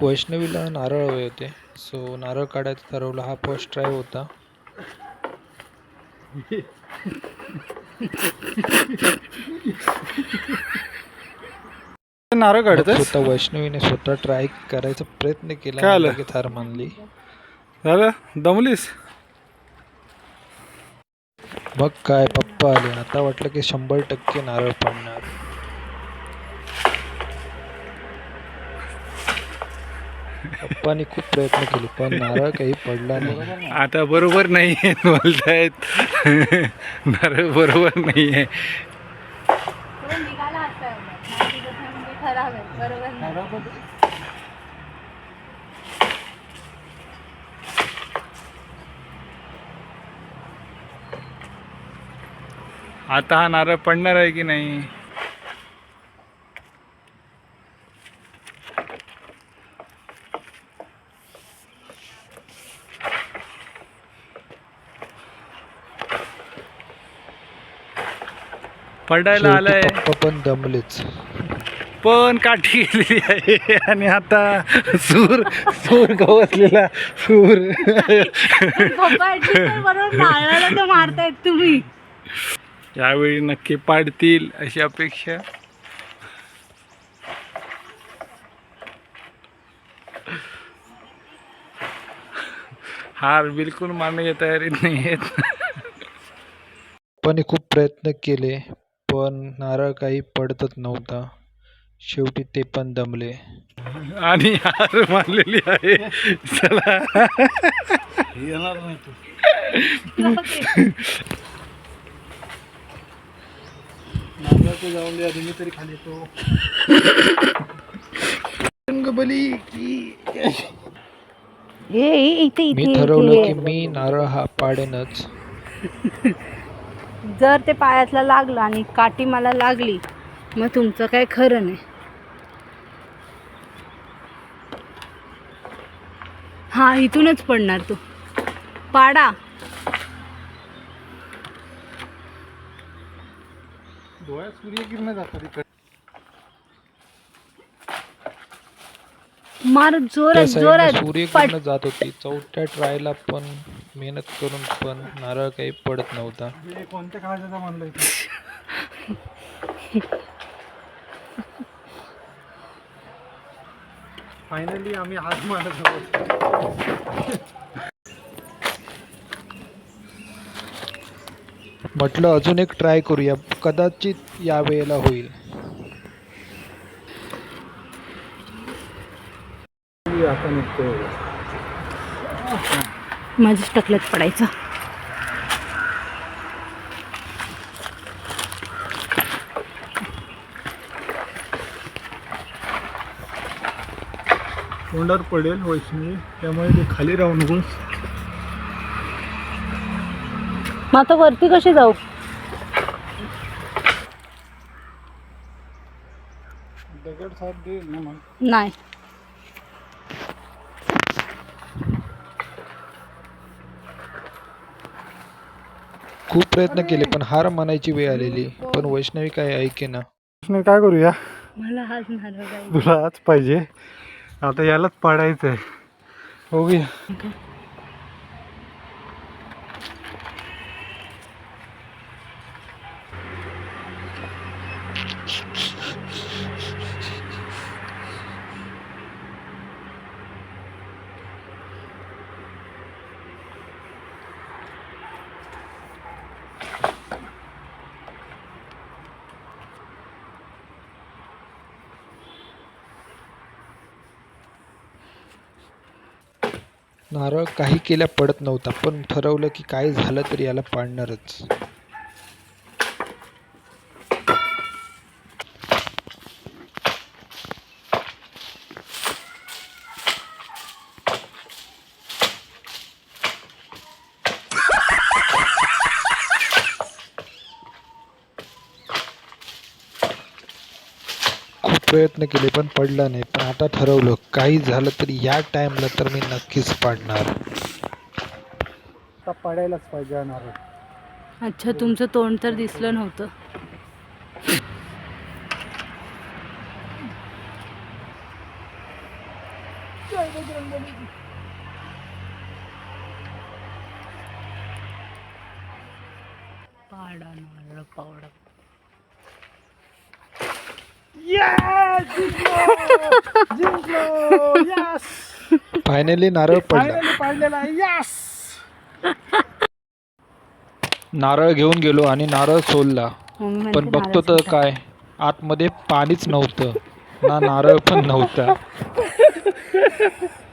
वैष्णवीला नारळ हवे होते. सो नारळ काढायचं ठरवलं. हा फर्स्ट ट्राय होता. नारळ मग काढतस स्वतः वैष्णवीने स्वतः ट्राय करायचा प्रयत्न केला काय आणि आलं? लगेच हार मानली. झालं? दमलीस? मग काय पप्पा आले. आता वाटलं की शंभर टक्के नारळ पडणार. पप्पानी खूप प्रयत्न केले पण नारळ काही पडला नाही. आता बरोबर नाही आहे बोलतायत. नारळ बरोबर नाही आहे. म्हणजे खराब आहे बरोबर नाही. आता हा नारळ पडणार आहे की नाही? पडायला आलंय. पप्पा पण दमलेच. पण काठी गेलेली आहे. आणि आता सूर सूर गवसलेला सूर. मारतायत तुम्ही. यावेळी नक्की पाडतील अशी अपेक्षा. हार बिलकुल मारण्याच्या तयारीत नाही आहेत. पप्पानी खूप प्रयत्न केले. पण नारळ काही पडतच नव्हता. शेवटी ते पण दमले. आणि हार मारलेली आहे. चला. हे इथे मी इथे. ठरवलं की मी नारळ हा पाडेनच. जर ते पायातला लागला आणि काठी मला लागली मग तुमचं काय खरं नाही. हा इथूनच पडणार तो. पाडा. मार जोरात जोरात. सूर्यकिरण जात होती. चौथ्या ट्रायला पण मेहनत करून पण नारळ काही पडत नव्हता. कोणत्या म्हणलं फायनली आम्ही आज मारत आहोत. म्हटलं अजून एक ट्राय करूया. कदाचित या वेळेला होईल. आता निघतोय. माझ्याच टकल्यात पडायचं. तोंडावर पडेल वैष्णवी त्यामुळे ते खाली राहू नकोस मग आता वरती कशी जाऊ? दगड साथ दे ना मग? नाही. खूप प्रयत्न केले पण हार मानायची वेळ आलेली. पण वैष्णवी काय ऐके ना. वैष्णवी काय करूया? मला हाच नारळ पाहिजे. तुला आज पाहिजे. आता यालाच पाडायचं आहे बघूया नारळ काही केल्या पडत नव्हता पण ठरवलं की काय झालं तरी याला पाडणारच खूप प्रयत्न केले पण पडला नाही. पण आता ठरवलं काही झालं तरी या टाइमला तर मी नक्कीच पाडणार. आता पाडायलाच पाहिजे हा अच्छा तुमचं तोंड तर दिसलं नव्हतं. पाडा नारळ पावडा. फायनली नारळ पडला. नारळ घेऊन गेलो आणि नारळ सोलला. मम्मी म्हणते पण बघतो तर. काय आतमध्ये पाणीच नव्हतं. ना नारळ पण नव्हता.